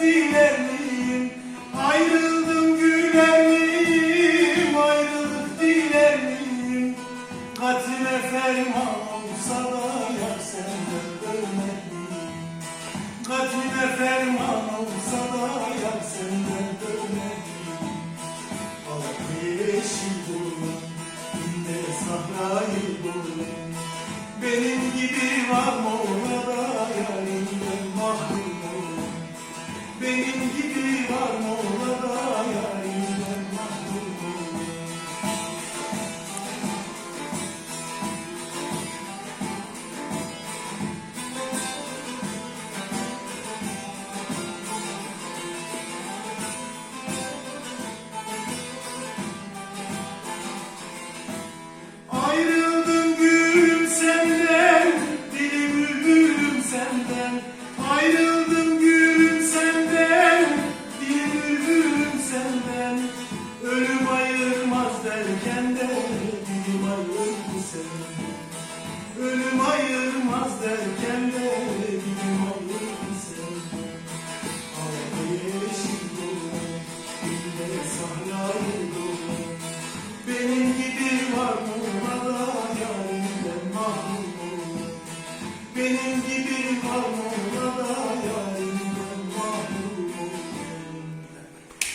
diler miyim. Ayrıldım güler miyim, ayrılık diler miyim? Katile ferman olsa da yar senden ölmek Benim gibi Ölüm ayırmaz derken de Ölüm ayırmasın Ölüm ayırmaz derken de Ölüm ayırmasın Havada yeşil dolu Dille sahra dolu Benim gibi var Muğla'da Yarimden mahrum Benim gibi var Muğla'da